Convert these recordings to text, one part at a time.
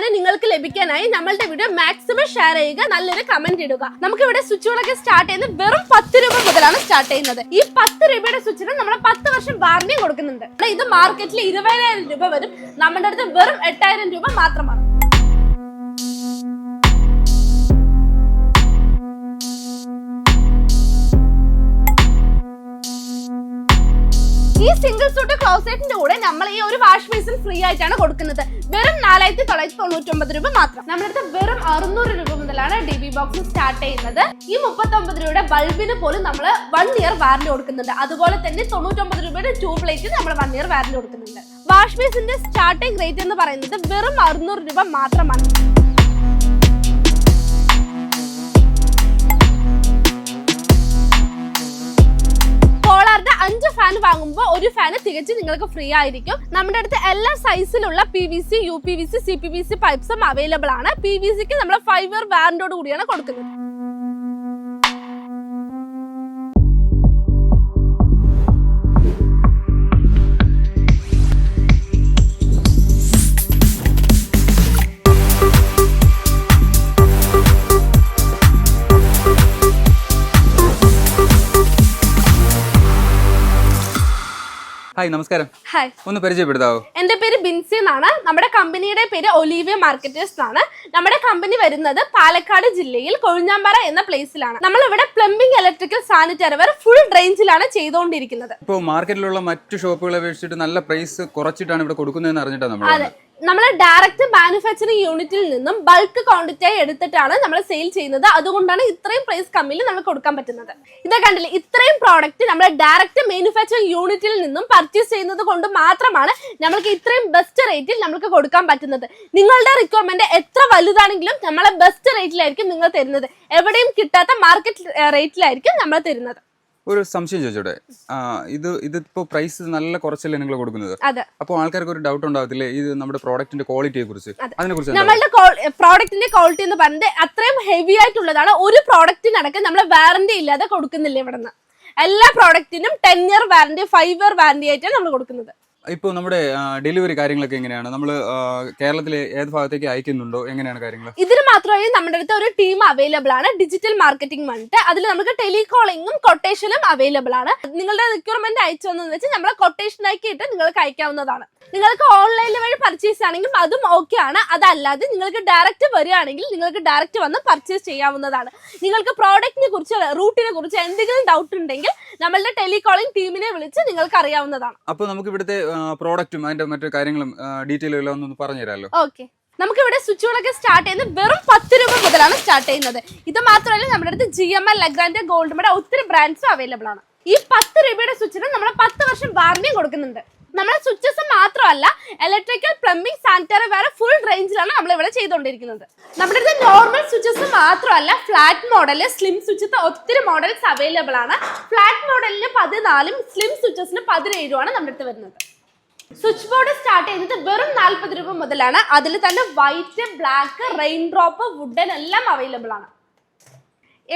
Fan നിങ്ങൾക്ക് ലഭിക്കാനായി നമ്മളുടെ വീഡിയോ മാക്സിമം ഷെയർ ചെയ്യുക നല്ലൊരു കമന്റ് ഇടുക. നമുക്ക് ഇവിടെ സ്വിച്ചുകളൊക്കെ സ്റ്റാർട്ട് ചെയ്യുന്നത് വെറും പത്ത് രൂപ മുതലാണ് സ്റ്റാർട്ട് ചെയ്യുന്നത്. ഈ പത്ത് രൂപയുടെ സ്വിച്ചിന് നമ്മൾ പത്ത് വർഷം വാറണ്ടി കൊടുക്കുന്നുണ്ട്. ഇത് മാർക്കറ്റിൽ ഇരുപതിനായിരം രൂപ വരും. നമ്മുടെ അടുത്ത് വെറും എട്ടായിരം രൂപ മാത്രമാണ്. സിംഗിൾ സൂട്ട് ക്ലോസറ്റിന്റെ കൂടെ നമ്മൾ ഈ ഒരു വാഷ് ബേസിൻ ഫ്രീ ആയിട്ടാണ് കൊടുക്കുന്നത്. വെറും നാലായിരത്തി തൊള്ളായിരത്തി തൊണ്ണൂറ്റി ഒമ്പത് രൂപ മാത്രം. നമ്മളടുത്ത് വെറും അറുന്നൂറ് രൂപ മുതലാണ് ഡി ബി ബോക്സ് സ്റ്റാർട്ട് ചെയ്യുന്നത്. ഈ മുപ്പത്തി ഒമ്പത് രൂപയുടെ ബൾബിന് പോലും നമ്മൾ വൺ ഇയർ വാറന്റി കൊടുക്കുന്നുണ്ട്. അതുപോലെ തന്നെ തൊണ്ണൂറ്റൊമ്പത് രൂപയുടെ ട്യൂബ് ലൈറ്റ് നമ്മൾ വൺ ഇയർ വാറന്റി കൊടുക്കുന്നുണ്ട്. വാഷ് ബേസിന്റെ സ്റ്റാർട്ടിംഗ് റേറ്റ് എന്ന് പറയുന്നത് വെറും അറുന്നൂറ് രൂപ മാത്രമാണ്. ഫാൻ വാങ്ങുമ്പോൾ ഒരു ഫാന് തികച്ചും നിങ്ങൾക്ക് ഫ്രീ ആയിരിക്കും. നമ്മുടെ അടുത്ത് എല്ലാ സൈസിലുള്ള P V C U P V C C P V C പൈപ്സും available ആണ്. പി വി സിക്ക് നമ്മൾ ഫൈവ് ഇയർ വാറന്റിയോട് കൂടിയാണ് കൊടുക്കുന്നത്. ഹായ് നമസ്കാരം. ഹായ്. ഒന്ന് പരിചയപ്പെടുത്താവോ? എന്റെ പേര് ബിൻസി എന്നാണ്. നമ്മുടെ കമ്പനിയുടെ പേര് ഒലീവിയ മാർക്കറ്റേഴ്സ് എന്നാണ്. നമ്മുടെ കമ്പനി വരുന്നത് പാലക്കാട് ജില്ലയിൽ കൊഴിഞ്ഞാമ്പാറ എന്ന പ്ലേസിലാണ് നമ്മൾ ഇവിടെ plumbing electrical sanitary ware full റേഞ്ചിലാണ് ചെയ്തുകൊണ്ടിരിക്കുന്നത് ഇപ്പോൾ മാർക്കറ്റിലുള്ള മറ്റു ഷോപ്പുകളെ അപേക്ഷിച്ചിട്ട് നല്ല പ്രൈസ് കുറച്ചിട്ടാണ് ഇവിടെ കൊടുക്കുന്നതെന്ന് അറിഞ്ഞിട്ടാണ് നമ്മൾ അതെ. നമ്മൾ ഡയറക്റ്റ് മാനുഫാക്ചറിങ് യൂണിറ്റിൽ നിന്നും ബൾക്ക് ക്വാണ്ടിറ്റി ആയി എടുത്തിട്ടാണ് നമ്മൾ സെയിൽ ചെയ്യുന്നത്. അതുകൊണ്ടാണ് ഇത്രയും പ്രൈസ് കമ്മിയിൽ നമ്മൾ കൊടുക്കാൻ പറ്റുന്നത്. ഇതാ കണ്ടില്ലേ ഇത്രയും പ്രോഡക്റ്റ് നമ്മൾ ഡയറക്റ്റ് മാനുഫാക്ചറിങ് യൂണിറ്റിൽ നിന്നും പർച്ചേസ് ചെയ്യുന്നത് കൊണ്ട് മാത്രമാണ് നമ്മൾക്ക് ഇത്രയും ബെസ്റ്റ് റേറ്റിൽ നമുക്ക് കൊടുക്കാൻ പറ്റുന്നത്. നിങ്ങളുടെ റിക്വയർമെന്റ് എത്ര വലുതാണെങ്കിലും നമ്മളെ ബെസ്റ്റ് റേറ്റിലായിരിക്കും നിങ്ങൾ തരുന്നത്. എവിടെയും കിട്ടാത്ത മാർക്കറ്റ് റേറ്റിലായിരിക്കും നമ്മൾ തരുന്നത്. ഒരു സംശയം ചോദിച്ചോടെ ഇത് ഇതിപ്പോ പ്രൈസ് നല്ല കുറച്ചല്ലേ നിങ്ങൾ കൊടുക്കുന്നത്? അപ്പോൾ ആൾക്കാർക്ക് ഒരു ഡൗട്ട് ഉണ്ടാവത്തില്ലേ? ഇത് നമ്മുടെ പ്രോഡക്റ്റിന്റെ ക്വാളിറ്റിയെ കുറിച്ച്. അതിനെ കുറിച്ച് നമ്മളുടെ പ്രോഡക്റ്റിന്റെ ക്വാളിറ്റി എന്ന് പറയുന്നത് അത്രയും ഹെവി ആയിട്ടുള്ളതാണ്. ഒരു പ്രോഡക്റ്റിനടക്കം നമ്മൾ വാറന്റി ഇല്ലാതെ കൊടുക്കുന്നില്ല ഇവിടെ എല്ലാ പ്രോഡക്റ്റിനും ten year warranty five year warranty ആയിട്ടാണ് നമ്മൾ കൊടുക്കുന്നത്. ഇപ്പോൾ നമ്മുടെ ഡെലിവറി കാര്യങ്ങളൊക്കെ എങ്ങനെയാണ്? നമ്മൾ കേരളത്തിലെ ഏത് ഭാഗത്തേക്ക് അയക്കുന്നുണ്ടോ? എങ്ങനെയാണ് കാര്യങ്ങൾ ഇതിന് മാത്രമായി നമ്മുടെ അടുത്ത് ഒരു ടീം അവൈലബിൾ ആണ്. ഡിജിറ്റൽ മാർക്കറ്റിംഗ് വന്നിട്ട് അതിൽ നമുക്ക് ടെലികോളിംഗും കൊട്ടേഷനും അവൈലബിൾ ആണ്. നിങ്ങളുടെ റിക്വയർമെന്റ് അയച്ചു തന്നെന്ന് വെച്ചാൽ നമ്മളെ കൊട്ടേഷൻ ആക്കിയിട്ട് നിങ്ങൾക്ക് അയക്കാവുന്നതാണ്. നിങ്ങൾക്ക് ഓൺലൈനിൽ വഴി പർച്ചേസ് ആണെങ്കിലും അതും ഓക്കെ ആണ്. അതല്ലാതെ നിങ്ങൾക്ക് ഡയറക്റ്റ് വരികയാണെങ്കിൽ നിങ്ങൾക്ക് ഡയറക്റ്റ് വന്ന് പർച്ചേസ് ചെയ്യാവുന്നതാണ്. നിങ്ങൾക്ക് പ്രോഡക്റ്റിനെ കുറിച്ച് റൂട്ടിനെ കുറിച്ച് എന്തെങ്കിലും ഡൗട്ട് ഉണ്ടെങ്കിൽ നമ്മളുടെ ടെലികോളിംഗ് ടീമിനെ വിളിച്ച് നിങ്ങൾക്ക് അറിയാവുന്നതാണ്. അപ്പോൾ നമുക്ക് ഇവിടുത്തെ പ്രോഡക്റ്റും അതിന്റെ മറ്റു കാര്യങ്ങളും ഡീറ്റെയിലും ഒന്ന് പറഞ്ഞു തരാമല്ലോ ഓക്കെ നമുക്ക് ഇവിടെ സ്വിച്ചുകളൊക്കെ സ്റ്റാർട്ട് ചെയ്യുന്നത് വെറും പത്ത് രൂപ മുതലാണ് സ്റ്റാർട്ട് ചെയ്യുന്നത്. ഇത് മാത്രമല്ല നമ്മുടെ അടുത്ത് G M L Legrand gold medal ഒത്തിരി ബ്രാൻഡ്സും അവൈലബിൾ ആണ്. ഈ പത്ത് രൂപയുടെ സ്വിച്ചിന് നമ്മൾ പത്ത് വർഷം വാറന്റിയും കൊടുക്കുന്നുണ്ട്. നമ്മുടെ സ്വിച്ചസ് മാത്രമല്ല ഇലക്ട്രിക്കൽ പ്ലംബിംഗ് സാനിറ്ററി വേറെ ഫുൾ റേഞ്ചിലാണ് നമ്മൾ ഇവിടെ ചെയ്തുകൊണ്ടിരിക്കുന്നത്. നമ്മുടെ അടുത്ത് നോർമൽ സ്വിച്ചസ് മാത്രമല്ല ഫ്ലാറ്റ് മോഡൽ സ്ലിം സ്വിച്ചസ് ഒത്തിരി മോഡൽസ് അവൈലബിൾ ആണ്. ഫ്ലാറ്റ് മോഡലിന് പതിനാലും സ്ലിം സ്വിച്ചസിന് പതിനേഴുമാണ് നമ്മുടെ അടുത്ത് വരുന്നത്. സ്വിച്ച് ബോർഡ് സ്റ്റാർട്ട് ചെയ്യുന്നത് വെറും നാൽപ്പത് രൂപ മുതലാണ്. അതിൽ തന്നെ white black rain drop wooden എല്ലാം അവൈലബിൾ ആണ്.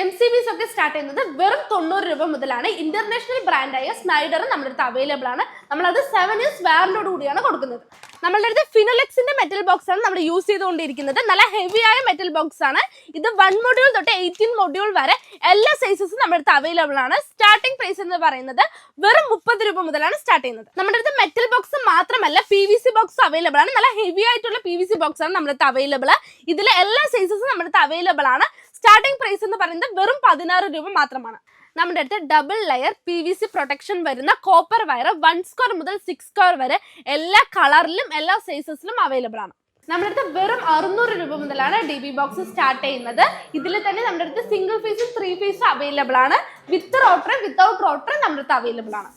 എം സി ബിസ് ഒക്കെ സ്റ്റാർട്ട് ചെയ്യുന്നത് വെറും തൊണ്ണൂറ് രൂപ മുതലാണ്. ഇന്റർനാഷണൽ ബ്രാൻഡായ സ്നൈഡർ നമ്മുടെ അടുത്ത് അവൈലബിൾ ആണ്. നമ്മളത് സെവൻ ഇയേഴ്സ് വാറന്റിയോട് കൂടിയാണ് കൊടുക്കുന്നത്. നമ്മളുടെ അടുത്ത് ഫിനോലെക്സിന്റെ മെറ്റൽ ബോക്സ് ആണ് നമ്മൾ യൂസ് ചെയ്തുകൊണ്ടിരിക്കുന്നത്. നല്ല ഹെവി ആയ മെറ്റൽ ബോക്സ് ആണ്. ഇത് വൺ മൊഡ്യൂൾ തൊട്ട് എയ്റ്റീൻ മൊഡ്യൂൾ വരെ എല്ലാ സൈസസും നമ്മുടെ അടുത്ത് അവൈലബിൾ ആണ്. സ്റ്റാർട്ടിംഗ് പ്രൈസ് എന്ന് പറയുന്നത് വെറും മുപ്പത് രൂപ മുതലാണ് സ്റ്റാർട്ട് ചെയ്യുന്നത്. നമ്മുടെ അടുത്ത് മെറ്റൽ ബോക്സ് മാത്രമല്ല P V C box available ആണ്. നല്ല ഹെവി ആയിട്ടുള്ള പി വി സി ബോക്സ് ആണ് നമ്മുടെ അടുത്ത് അവൈലബിൾ ഇതിലെ എല്ലാ സൈസസും നമ്മുടെ അടുത്ത് അവൈലബിൾ ആണ്. സ്റ്റാർട്ടിംഗ് പ്രൈസ് എന്ന് പറയുന്നത് വെറും പതിനാറ് രൂപ മാത്രമാണ്. നമ്മുടെ അടുത്ത് double layer P V C protection വരുന്ന കോപ്പർ വയർ വൺ സ്ക്വയർ മുതൽ സിക്സ് സ്ക്വയർ വരെ എല്ലാ കളറിലും എല്ലാ സൈസസിലും അവൈലബിൾ ആണ്. നമ്മുടെ അടുത്ത് വെറും അറുന്നൂറ് രൂപ മുതലാണ് ഡി ബി ബോക്സ് സ്റ്റാർട്ട് ചെയ്യുന്നത്. ഇതിൽ തന്നെ നമ്മുടെ അടുത്ത് സിംഗിൾ ഫീസും ത്രീ ഫീസും അവൈലബിൾ ആണ്. വിത്ത് റോട്ടറും വിത്തൗട്ട് റോട്ടറും നമ്മുടെ അടുത്ത് അവൈലബിൾ ആണ്.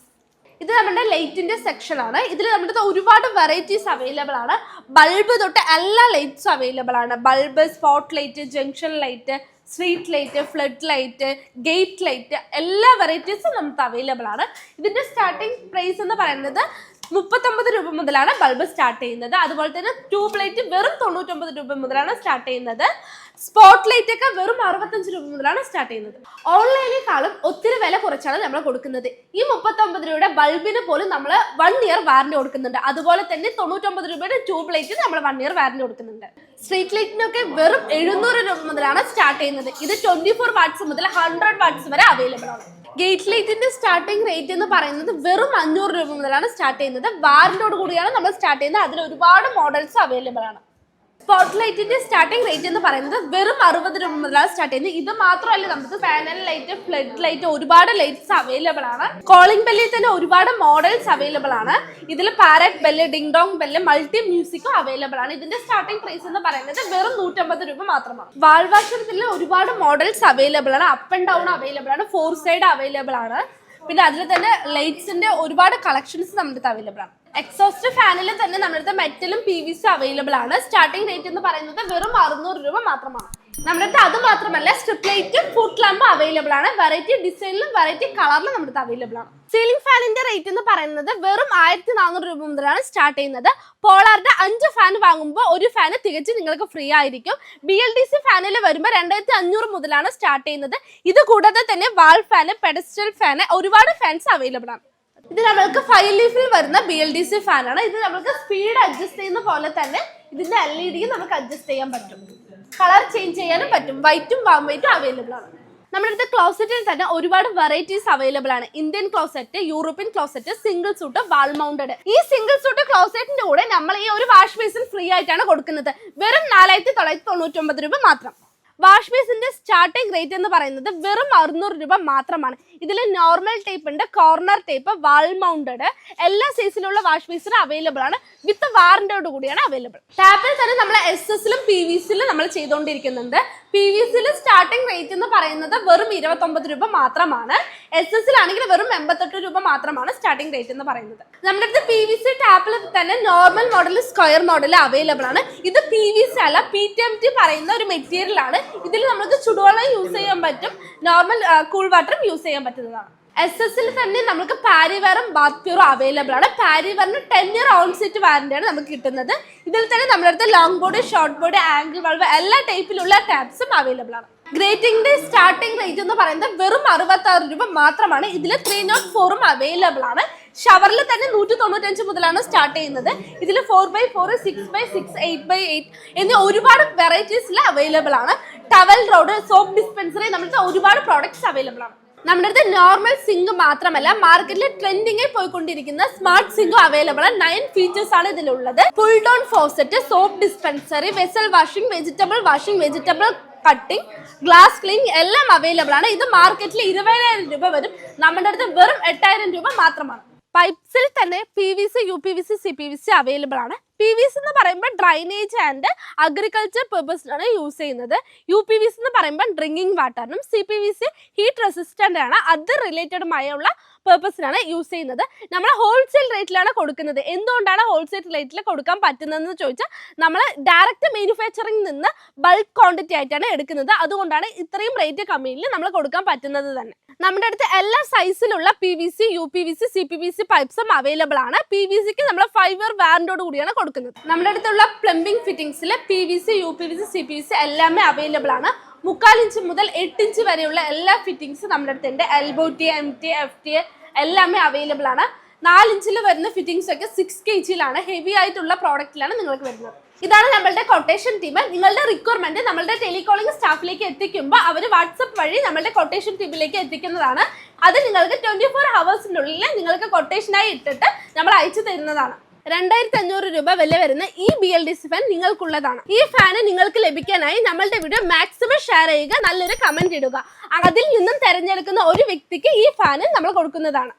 ഇത് നമ്മുടെ ലൈറ്റിന്റെ സെക്ഷൻ ആണ്. ഇതിൽ നമ്മുടെ അടുത്ത് ഒരുപാട് വെറൈറ്റീസ് അവൈലബിൾ ആണ്. ബൾബ് തൊട്ട് എല്ലാ ലൈറ്റ്സും അവൈലബിൾ ആണ്. Bulb spot light junction light street light flood light gate light എല്ലാ വെറൈറ്റീസും നമുക്ക് അവൈലബിൾ ആണ്. ഇതിന്റെ സ്റ്റാർട്ടിംഗ് പ്രൈസ് എന്ന് പറയുന്നത് മുപ്പത്തൊമ്പത് രൂപ മുതലാണ് ബൾബ് സ്റ്റാർട്ട് ചെയ്യുന്നത്. അതുപോലെ തന്നെ ട്യൂബ് ലൈറ്റ് വെറും തൊണ്ണൂറ്റൊമ്പത് രൂപ മുതലാണ് സ്റ്റാർട്ട് ചെയ്യുന്നത്. സ്പോട്ട് ലൈറ്റ് ഒക്കെ വെറും അറുപത്തഞ്ച് രൂപ മുതലാണ് സ്റ്റാർട്ട് ചെയ്യുന്നത്. ഓൺലൈനേക്കാളും ഒത്തിരി വില കുറച്ചാണ് നമ്മൾ കൊടുക്കുന്നത്. ഈ മുപ്പത്തൊമ്പത് രൂപയുടെ ബൾബിന് പോലും നമ്മൾ വൺ ഇയർ വാറന്റി കൊടുക്കുന്നുണ്ട്. അതുപോലെ തന്നെ തൊണ്ണൂറ്റൊമ്പത് രൂപയുടെ ട്യൂബ് ലൈറ്റ് നമ്മൾ വൺ ഇയർ വാറന്റി കൊടുക്കുന്നുണ്ട്. സ്ട്രീറ്റ് ലൈറ്റിനൊക്കെ വെറും എഴുന്നൂറ് രൂപ മുതലാണ് സ്റ്റാർട്ട് ചെയ്യുന്നത്. ഇത് ട്വന്റി ഫോർ വാട്ട്സ് മുതൽ ഹൺഡ്രഡ് വാട്ട്സ് വരെ അവൈലബിൾ ആണ്. ഗേറ്റ് ലൈറ്റിന്റെ സ്റ്റാർട്ടിംഗ് റേറ്റ് എന്ന് പറയുന്നത് വെറും അഞ്ഞൂറ് രൂപ മുതലാണ് സ്റ്റാർട്ട് ചെയ്യുന്നത്. വാറന്റിയോട് കൂടിയാണ് നമ്മൾ സ്റ്റാർട്ട് ചെയ്യുന്നത്. അതിൽ ഒരുപാട് മോഡൽസ് അവൈലബിൾ ആണ്. സ്പോട്ട് ലൈറ്റിന്റെ സ്റ്റാർട്ടിംഗ് റേറ്റ് എന്ന് പറയുന്നത് വെറും അറുപത് രൂപ മുതലാണ് സ്റ്റാർട്ട് ചെയ്യുന്നത്. ഇത് മാത്രമല്ല നമുക്ക് പാനൽ ലൈറ്റ് ഫ്ലഡ് ലൈറ്റ് ഒരുപാട് ലൈറ്റ്സ് അവൈലബിൾ ആണ്. കോളിംഗ് ബെല്ലിൽ തന്നെ ഒരുപാട് മോഡൽസ് അവൈലബിൾ ആണ്. ഇതിൽ parrot bell ding dong bell multi മ്യൂസിക്കും അവൈലബിൾ ആണ്. ഇതിന്റെ സ്റ്റാർട്ടിംഗ് പ്രൈസ് എന്ന് പറയുന്നത് വെറും നൂറ്റമ്പത് രൂപ മാത്രമാണ്. വാൾവാഷത്തിൽ ഒരുപാട് മോഡൽസ് അവൈലബിൾ ആണ്. അപ്പ് ആൻഡ് ഡൗൺ അവൈലബിൾ ആണ്. ഫോർ സൈഡ് അവൈലബിൾ ആണ്. പിന്നെ അതിൽ തന്നെ ലൈറ്റ്സിന്റെ ഒരുപാട് കളക്ഷൻസ് നമ്മുടെ അവൈലബിൾ ആണ്. എക്സോസ്റ്റ് ഫാനിൽ തന്നെ നമ്മുടെ മെറ്റലും പി വി സി അവൈലബിൾ ആണ്. സ്റ്റാർട്ടിംഗ് റേറ്റ് എന്ന് പറയുന്നത് വെറും അറുന്നൂറ് രൂപ മാത്രമാണ്. നമ്മുടെ അടുത്ത് അത് മാത്രമല്ല സ്ട്രിപ്പ് ലൈറ്റും ഫുഡ് ലാമ്പ് അവൈലബിൾ ആണ്. വെറൈറ്റി ഡിസൈനിലും വെറൈറ്റി കളറിലും നമ്മുടെ അടുത്ത് അവൈലബിൾ ആണ്. സീലിംഗ് ഫാനിന്റെ റേറ്റ് എന്ന് പറയുന്നത് വെറും ആയിരത്തി നാനൂറ് രൂപ മുതലാണ് സ്റ്റാർട്ട് ചെയ്യുന്നത്. പോളാറിന്റെ അഞ്ച് ഫാൻ വാങ്ങുമ്പോൾ ഒരു ഫാന് തികച്ചും നിങ്ങൾക്ക് ഫ്രീ ആയിരിക്കും. ബി എൽ ഡി സി ഫാനിൽ വരുമ്പോൾ രണ്ടായിരത്തി അഞ്ഞൂറ് മുതലാണ് സ്റ്റാർട്ട് ചെയ്യുന്നത്. ഇത് കൂടാതെ തന്നെ വാൾ ഫാന് പെഡസ്റ്റൽ ഫാന് ഒരുപാട് ഫാൻസ് അവൈലബിൾ ആണ്. ഇത് നമ്മൾക്ക് ഫൈവ് ലീഫിൽ വരുന്ന ബി എൽ ഡി സി ഫാനാണ് ഇത് നമ്മൾക്ക് സ്പീഡ് അഡ്ജസ്റ്റ് ചെയ്യുന്ന പോലെ തന്നെ ഇതിന്റെ എൽ ഇ ഡി നമുക്ക് അഡ്ജസ്റ്റ് ചെയ്യാൻ പറ്റും. കളർ ചേഞ്ച് ചെയ്യാനും പറ്റും. വൈറ്റും വാം വൈറ്റും അവൈലബിൾ ആണ്. നമ്മുടെ അടുത്ത് ക്ലോസറ്റിൽ തന്നെ ഒരുപാട് വെറൈറ്റീസ് അവൈലബിൾ ആണ്. Indian closet European closet single suit wall mounted ഈ സിംഗിൾ സൂട്ട് ക്ലോസറ്റിന്റെ കൂടെ നമ്മൾ ഈ ഒരു വാഷ് ബേസിൻ ഫ്രീ ആയിട്ടാണ് കൊടുക്കുന്നത്. വെറും നാലായിരത്തി തൊള്ളായിരത്തി തൊണ്ണൂറ്റി ഒമ്പത് രൂപ മാത്രം. വാഷ് ബേസിന്റെ സ്റ്റാർട്ടിംഗ് റേറ്റ് എന്ന് പറയുന്നത് വെറും അറുന്നൂറ് രൂപ മാത്രമാണ്. ഇതിൽ നോർമൽ ടേപ്പ് ഉണ്ട് കോർണർ ടേപ്പ് വാൾ മൗണ്ടഡ് എല്ലാ സൈസിലുള്ള വാഷ് ബേസിനും അവൈലബിൾ ആണ്. വിത്ത് വാറന്റിയോട് കൂടിയാണ് അവൈലബിൾ ടാപ്പിൽ തന്നെ നമ്മൾ എസ് എസിലും പി വി സിയിലും നമ്മൾ ചെയ്തുകൊണ്ടിരിക്കുന്നുണ്ട് പി വി സിയിൽ സ്റ്റാർട്ടിംഗ് റേറ്റ് എന്ന് പറയുന്നത് വെറും ഇരുപത്തൊമ്പത് രൂപ മാത്രമാണ്. എസ് എസിലാണെങ്കിൽ വെറും എൺപത്തെട്ട് രൂപ മാത്രമാണ് സ്റ്റാർട്ടിംഗ് റേറ്റ് എന്ന് പറയുന്നത്. നമ്മുടെ അടുത്ത് പി വി സി ടാപ്പിൽ തന്നെ normal model square model available ആണ്. ഇത് പി വി സി അല്ല പി ടി എം ടി പറയുന്ന ഒരു മെറ്റീരിയൽ ആണ്. ഇതിൽ നമുക്ക് ചുടുവെള്ളം യൂസ് ചെയ്യാൻ പറ്റും. നോർമൽ കൂൾ വാട്ടറും യൂസ് ചെയ്യാൻ പറ്റുന്നതാണ്. എസ് എസിൽ തന്നെ നമുക്ക് പാരിവറും ബാത്ത് പ്യൂറും അവൈലബിൾ ആണ് പാരിവറിന് ടെൻ ഇയർ ഓൺ സെറ്റ് വാറന്റിയാണ് നമുക്ക് കിട്ടുന്നത്. ഇതിൽ തന്നെ നമ്മുടെ അടുത്ത് long board short board angle വളവ് എല്ലാ ടൈപ്പിലുള്ള ടാപ്സും അവൈലബിൾ ആണ്. ഗ്രേറ്റിംഗിന്റെ സ്റ്റാർട്ടിംഗ് റേറ്റ് എന്ന് പറയുന്നത് വെറും അറുപത്തി ആറ് രൂപ മാത്രമാണ്. ഇതിൽ ത്രീ നോട്ട് ഫോറും അവൈലബിൾ ആണ്. ഷവറിൽ തന്നെ നൂറ്റി തൊണ്ണൂറ്റഞ്ച് മുതലാണ് സ്റ്റാർട്ട് ചെയ്യുന്നത്. ഇതിൽ four by four six by six eight by eight എന്നീ ഒരുപാട് വെറൈറ്റീസിൽ അവൈലബിൾ ആണ്. ടവൽ റോഡ് സോപ്പ് ഡിസ്പെൻസറി നമ്മുടെ ഒരുപാട് പ്രോഡക്ട്സ് അവൈലബിൾ ആണ്. നമ്മുടെ അടുത്ത് നോർമൽ സിങ്ക് മാത്രമല്ല മാർക്കറ്റിൽ ട്രെൻഡിങ്ങിൽ പോയിക്കൊണ്ടിരിക്കുന്ന സ്മാർട്ട് സിങ്കും അവൈലബിൾ ആണ്. നയൻ ഫീച്ചേഴ്സ് ആണ് ഇതിലുള്ളത്. Full down faucet soap dispensary vessel washing vegetable washing vegetable cutting glass clean എല്ലാം അവൈലബിൾ ആണ്. ഇത് മാർക്കറ്റിൽ ഇരുപതിനായിരം രൂപ വരും. നമ്മുടെ അടുത്ത് വെറും എട്ടായിരം രൂപ മാത്രമാണ്. പൈപ്സിൽ തന്നെ P V C U P V C C P V C available ആണ്. പി വി എന്ന് പറയുമ്പോൾ ഡ്രൈനേജ് ആൻഡ് അഗ്രികൾച്ചർ പെർപ്പസിനാണ് യൂസ് ചെയ്യുന്നത്. യു പി വി എന്ന് പറയുമ്പോൾ drinking വാട്ടറിനും C P V C heat resistant ആണ്. അത് റിലേറ്റഡുമായുള്ള പെർപ്പസിനാണ് യൂസ് ചെയ്യുന്നത്. നമ്മൾ ഹോൾസെയിൽ റേറ്റിലാണ് കൊടുക്കുന്നത്. എന്തുകൊണ്ടാണ് ഹോൾസെയിൽ റേറ്റിൽ കൊടുക്കാൻ പറ്റുന്നതെന്ന് ചോദിച്ചാൽ നമ്മൾ ഡയറക്റ്റ് മാനുഫാക്ചറിംഗ് നിന്ന് ബൾക്ക് ക്വാണ്ടിറ്റി ആയിട്ടാണ് എടുക്കുന്നത്. അതുകൊണ്ടാണ് ഇത്രയും റേറ്റ് കമ്മിയിൽ നമ്മൾ കൊടുക്കാൻ പറ്റുന്നത് തന്നെ. നമ്മുടെ അടുത്ത് എല്ലാ സൈസിലുള്ള P V C U P V C C P V C പൈപ്സും available ആണ്. പി വി സിക്ക് നമ്മൾ ഫൈവ് ഇയർ വാറന്റോട് കൂടിയാണ് നമ്മുടെ അടുത്തുള്ള plumbing ഫിറ്റിംഗ്സിൽ P V C U P V C C P V C എല്ലാമേ available ആണ്. മുക്കാൽ ഇഞ്ച് മുതൽ എട്ട് ഇഞ്ച് വരെയുള്ള എല്ലാ ഫിറ്റിംഗ്സും നമ്മുടെ അടുത്തുണ്ട്. Elbow T M T F T എല്ലാമേ available ആണ്. നാലിഞ്ചിൽ വരുന്ന ഫിറ്റിംഗ്സ് ഒക്കെ സിക്സ് കെ ജിയിലാണ് ഹെവി ആയിട്ടുള്ള പ്രോഡക്റ്റിലാണ് നിങ്ങൾക്ക് വരുന്നത്. ഇതാണ് നമ്മളുടെ കൊട്ടേഷൻ ടീം നിങ്ങളുടെ റിക്വയർമെന്റ് നമ്മളുടെ ടെലികോളിംഗ് സ്റ്റാഫിലേക്ക് എത്തിക്കുമ്പോൾ അവർ വാട്സപ്പ് വഴി നമ്മളുടെ കൊട്ടേഷൻ ടീമിലേക്ക് എത്തിക്കുന്നതാണ്. അത് നിങ്ങൾക്ക് ട്വന്റി ഫോർ ഹവേഴ്സിനുള്ളിൽ നിങ്ങൾക്ക് കൊട്ടേഷനായി ഇട്ടിട്ട് നമ്മൾ അയച്ചു തരുന്നതാണ്. രണ്ടായിരത്തി അഞ്ഞൂറ് രൂപ വില വരുന്ന ഈ B L D C fan നിങ്ങൾക്കുള്ളതാണ്. ഈ ഫാന് നിങ്ങൾക്ക് ലഭിക്കാനായി നമ്മളുടെ വീഡിയോ മാക്സിമം ഷെയർ ചെയ്യുക നല്ലൊരു കമന്റ് ഇടുക. അതിൽ നിന്നും തെരഞ്ഞെടുക്കുന്ന ഒരു വ്യക്തിക്ക് ഈ ഫാന് നമ്മൾ കൊടുക്കുന്നതാണ്.